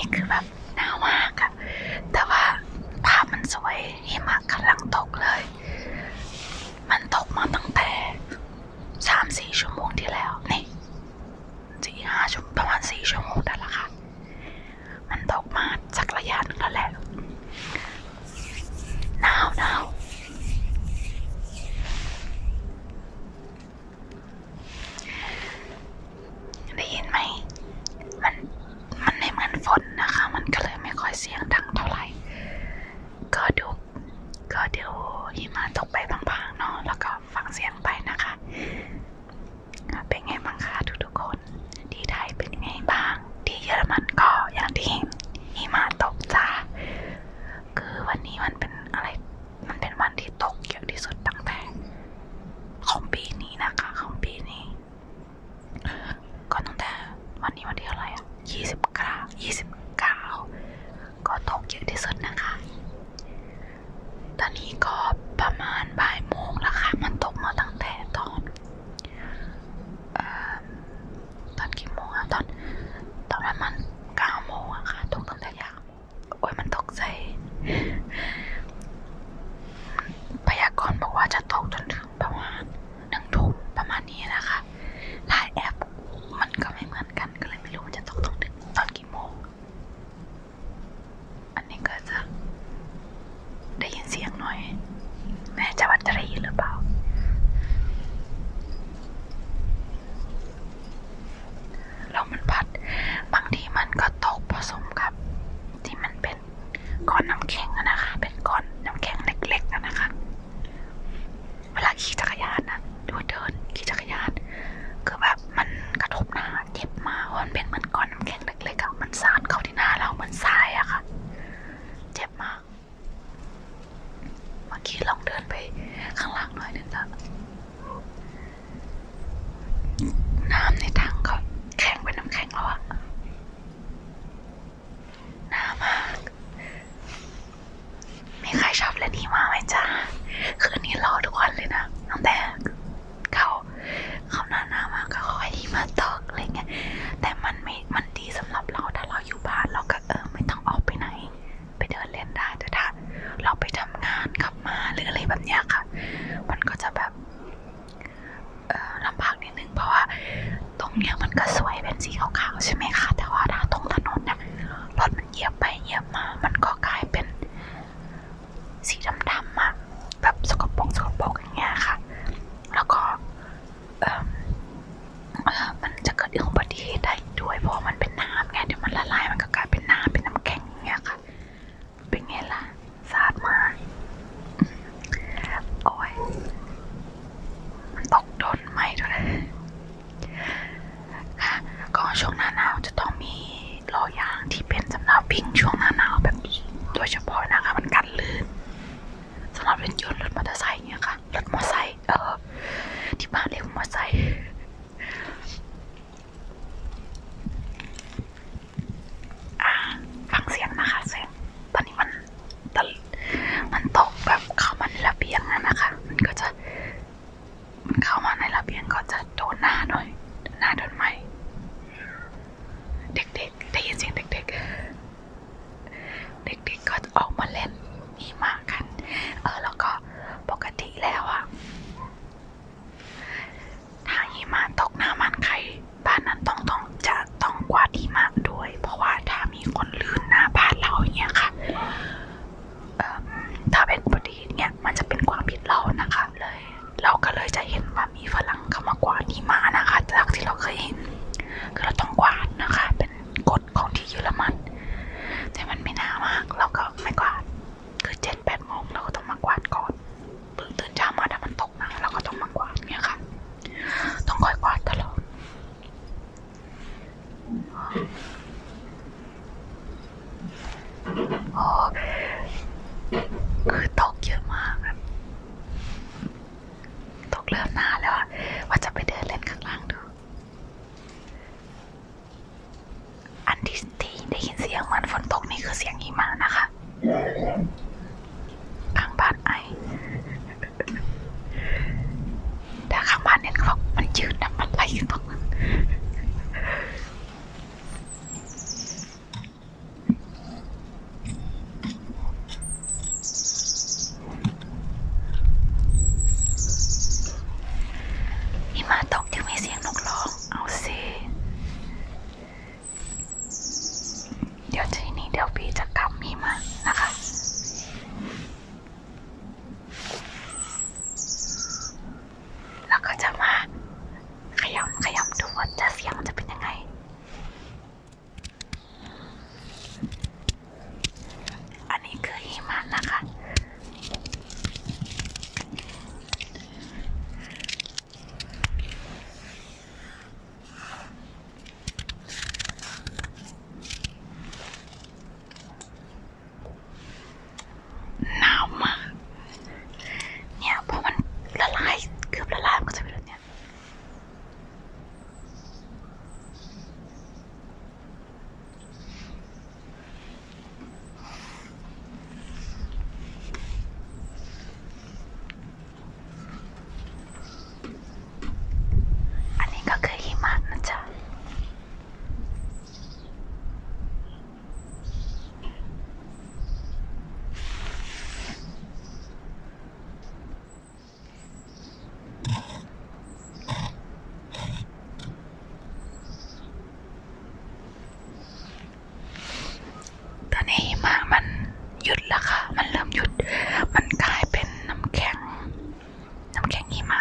นี่คือแบบหนาวมากอะแต่ว่าภาพมันสวยหิมะกำลังตกเลย มันตกมาตั้งแต่สามสี่ชั่วโมงที่แล้วนี่สี่ห้าชั่วประมาณสี่ชั่วโมงได้ 29 29 ก็ตกเยอะที่สุดนะคะ ตอนนี้ก็ประมาณบ่ายโมงแล้วค่ะ มันตกมาตั้งแต่ตอนออตอนกี่โมงอะตอนตอนประมาณ sound เนี่ยมันก็สวยเป็นสีขาวๆใช่ไหมคะ 贫穷啊 แล้วค่ะ มันเริ่มหยุด มันกลายเป็นน้ำแข็ง น้ำแข็งหิมะ